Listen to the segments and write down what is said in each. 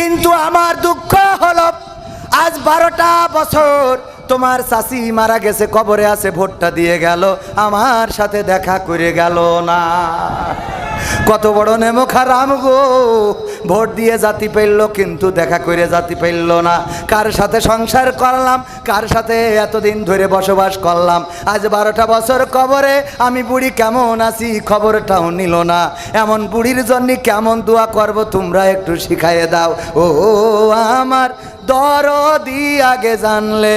কিন্তু আমার দুঃখ হল আজ বারোটা বছর তোমার চাষি মারা গেছে, কবরে আছে, ভোটটা দিয়ে গেল, আমার সাথে দেখা করে গেল না। কত বড় নেমো খারাম গো, ভোট দিয়ে জাতি পেললো, কিন্তু দেখা করে জাতি পেললো না। কার সাথে সংসার করলাম, কার সাথে এতদিন ধরে বসবাস করলাম? আজ বারোটা বছর কবরে, আমি বুড়ি কেমন আছি, খবরটাও নিল না। এমন বুড়ির জন্য কেমন দোয়া করব, তোমরা একটু শিখাইয়ে দাও। ও আমার দরদি আগে জানলে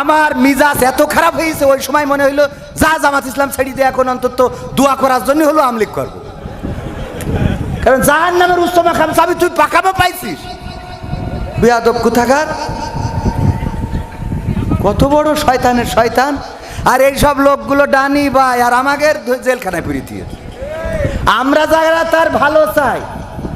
আমার মিজাজ এত খারাপ হয়েছে, ওই সময় মনে হইল, যা জামাত ইসলাম ছেড়ে দিয়ে এখন অন্তত দোয়া করার জন্য হলো আমলিক করব। কারণ জাহান নামের উচ্চ মাকাম চাবি তুই পাকামো পাইছিস। বিয়াদব কোথাকার? কত বড় শয়তানের শয়তান। আর এই সব লোকগুলো ডানি ভাই, আর আমাদের জেলখানায় পুরি দিয়ে আমরা যারা তার ভালো চাই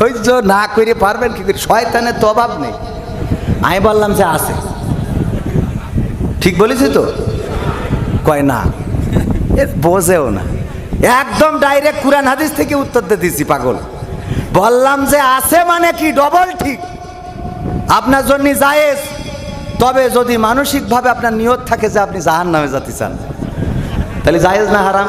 সহ্য না করে পারবেন কি করে শয়তানের তো অভাব নেই। আমি বললাম যে আছে। ঠিক বলেছি তো? কয় না, এ বোঝেও না। একদম ডাইরেক্ট কুরআন হাদিস থেকে উত্তর দিয়ে দিছি পাগল। বললাম যে আছে মানে কি ডবল ঠিক। আপনার জন্য জায়েজ। তবে যদি মানসিকভাবে আপনার নিয়ত থাকে যে আপনি জাহান নামে যেতে চান, তাহলে জায়েজ না হারাম?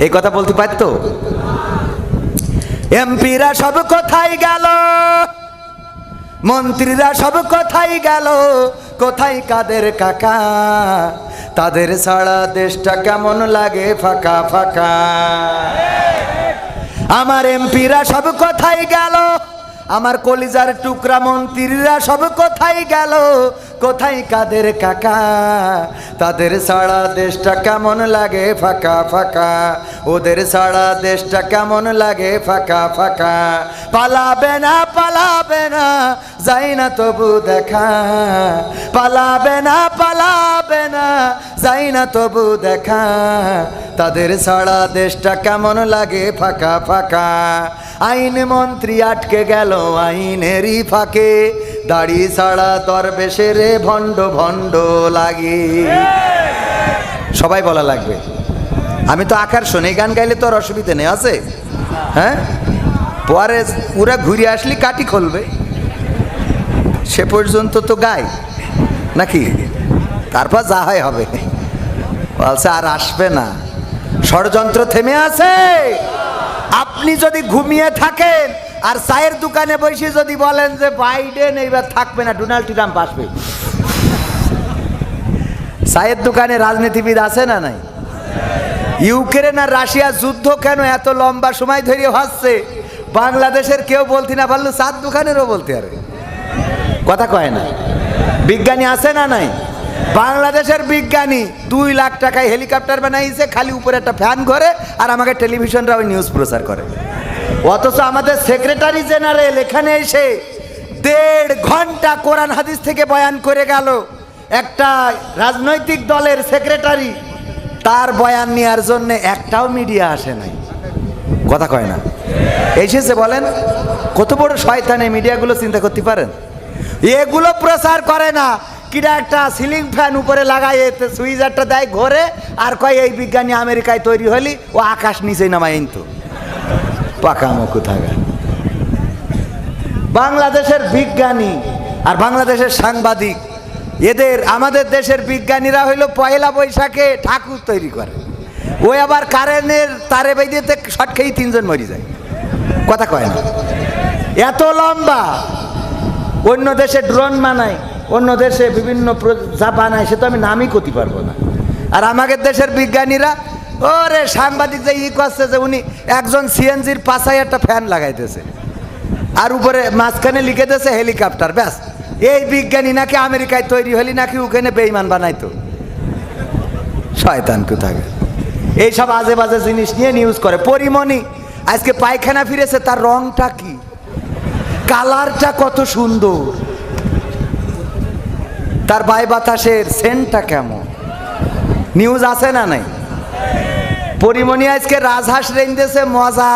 এই কথা বলতে পারতো? এমপিরা সব কোথায় গেল? মন্ত্রীরা সব কোথায় গেল? কোথায় কাদের কাকা? তাদের ছাড়া দেশটা কেমন লাগে ফাঁকা ফাঁকা? আমার এমপিরা সব কোথায় গেল? আমার কলিজার টুকরা মন্ত্রীরা সব কোথায় গেল? কোথায় কাদের কাকা? তাদের ছাড়া দেশটা কেমন লাগে? ফাঁকা ফাঁকা। ওদের ছাড়া দেশটা কেমন লাগে? ফাঁকা ফাঁকা। পালাবে না পালাবে না, যাই না তবু দেখা। পালাবে না পালাবে না, যাই না তবু দেখা। তাদের ছাড়া দেশটা কেমন লাগে? ফাঁকা ফাঁকা। আইন মন্ত্রী আটকে গেল, আইনেরই ফাঁকে। দাড়ি ছাড়া দরবেশে রে ভণ্ড ভণ্ড লাগে। সবাই বলা লাগবে। আমি তো আকার শুনে গান গাইলে তো আর অসুবিধা নেই, আছে? হ্যাঁ? পরে ওরা ঘুরে আসলে কাটি খুলবে। সে পর্যন্ত তো গাই, নাকি? তারপর যা হয় হবে। বলছে, আর আসবে না। ষড়যন্ত্র থেমে আছে। আপনি যদি ঘুমিয়ে থাকেন আর চায়ের দোকানে বসে যদি বলেন যে বাইডেন, এইবার থাকবে না, ডোনাল্ড ট্রাম্প আসবে। চায়ের দোকানে রাজনীতিবিদ আছে না নাই? ইউক্রেন আর রাশিয়া যুদ্ধ কেন এত লম্বা সময় ধরে হচ্ছে? বাংলাদেশের কেউ বলতে না, পারল চার দোকানেরও বলতে পারে কথা কয় না। বিজ্ঞানী আছে না নাই? বাংলাদেশের বিজ্ঞানী দুই লাখ টাকায় হেলিকপ্টার বানাইছে, খালি উপরে একটা ফ্যান ঘরে, আর আমাকে টেলিভিশনরা ওই নিউজ প্রচার করে। অথচ আমাদের সেক্রেটারি জেনারেল এখানে এসে দেড় ঘণ্টা কোরআন হাদিস থেকে বয়ান করে গেল। একটা রাজনৈতিক দলের সেক্রেটারি তার বয়ান নেওয়ার জন্য একটাও মিডিয়া আসে নাই। কথা কয় না? এসেছে বলেন, কত বড় শয়তান মিডিয়াগুলো চিন্তা করতে পারেন? এগুলো প্রচার করে না। কিরা একটা সিলিং ফ্যান উপরে লাগাই এতে সুইজারটা দেয় ঘরে, আর কয়, এই বিজ্ঞানী আমেরিকায় তৈরি হলি, ও আকাশ নিচে নামায় তো পাকামো কোথাকার? বাংলাদেশের বিজ্ঞানী আর বাংলাদেশের সাংবাদিক, এদের, আমাদের দেশের বিজ্ঞানীরা হইল পয়লা বৈশাখে ঠাকুর তৈরি করে। ওই আবার কারেন্টের তারে বেঁধেতে শট খেয়েই তিনজন মরি যায়। কথা কয় না। এত লম্বা। অন্য দেশে ড্রোন বানায়, অন্য দেশে বিভিন্ন যা বানায়, সে তো আমি নামই করতে পারব না। আর আমাদের দেশের বিজ্ঞানীরা ওরে সাংবাদিক যে ই করছে যে উনি একজন সিএনজির পাশায় একটা ফ্যান লাগাইতেছে। আর উপরে মাঝখানে লিখে দিয়েছে হেলিকপ্টার, ব্যাস। এই বিজ্ঞানী নাকি আমেরিকায় তৈরি হলি নাকি ওখানে বেইমান বানাইতো। শয়তান কোথাকে এইসব আজে বাজে জিনিস নিয়ে নিউজ করে। পরিমণি, আজকে পায়খানা ফিরেছে, তার রংটা কি? কালারটা কত সুন্দর। তার বাই বাতাসের সেন্টটা কেমন? নিউজ আছে না নাই? পরিমণি আজকে রাজহাঁস রেঞ্জেছে মজা,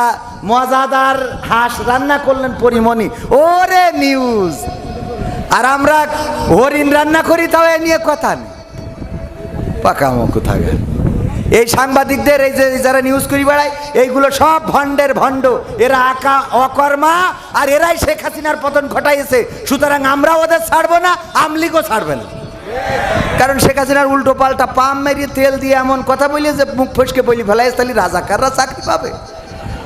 মজাদার হাঁস রান্না করলেন পরিমণি। ওরে নিউজ আর আমরা হরিণ রান্না করি, তাও এ নিয়ে কথা নেই। পাকামো কোথায় এই সাংবাদিকদের, এই যে যারা নিউজ করি বেড়ায়, এইগুলো সব ভণ্ডের ভণ্ড। এরা আকা অকর্মা, আর এরাই শেখ হাসিনার পতন ঘটাইছে। সুতরাং আমরা ওদের ছাড়বো না, আমলিগও ছাড়বে না। কারণ শেখ হাসিনার উল্টো পাল্টা পাম মেরিয়ে তেল দিয়ে এমন কথা বলি যে মুখ ফসকে বলি ফেলাই তাহলে রাজাকাররা চাকরি পাবে?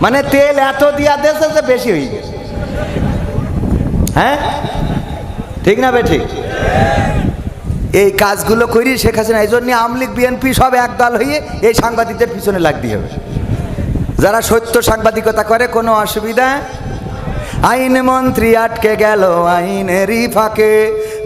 মানে তেল এত দিয়া দেশে যে বেশি হয়ে গেছে। হ্যাঁ? ঠিক না বে ঠিক? এই কাজগুলো করি শেখ হাসিনা, এই জন্য আমলিগ বিএনপি সব একদল হয়ে এই সাংবাদিকদের পিছনে লাগতে হবে। যারা সত্য সাংবাদিকতা করে, কোনো অসুবিধা? আইন মন্ত্রী আটকে গেল আইনেরই ফাঁকে।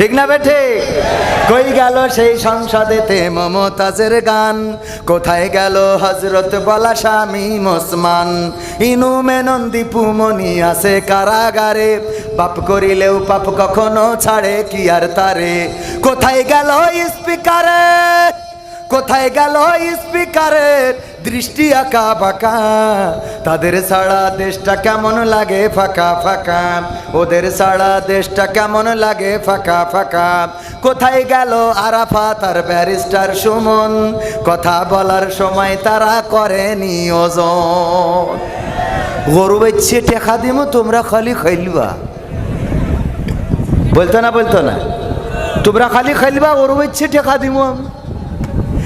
ঠিক না বেঠে কই গেল সেই সংসদেতে মমতাজের গান? কোথায় গেল হজরত বলা স্বামী মোসমান? ইনু মেনন দীপুমণি আছে কারাগারে। পাপ করিলেও পাপ কখনো ছাড়ে, কি আর তারে? কোথায় গেল স্পিকারে? কোথায় গেল স্পিকারের দৃষ্টি আঁকা বাঁকা তাদের ছাড়া দেশটা কেমন লাগে ফাঁকা ফাঁকা। ওদের ছাড়া দেশটা কেমন লাগে ফাঁকা ফাঁকা। কোথায় গেল আরাফা তার ব্যারিস্টার সুমন? কথা বলার সময় তারা করে নিয়োজন গরু বেচ্ছে, টেকা দিমো, তোমরা খালি খাইলবা বলতো না বলতো না? তোমরা খালি খাইলবা গরু বেচ্ছে, টেকা দিমো আমি।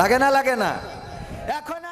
লাগে না লাগে না। এখন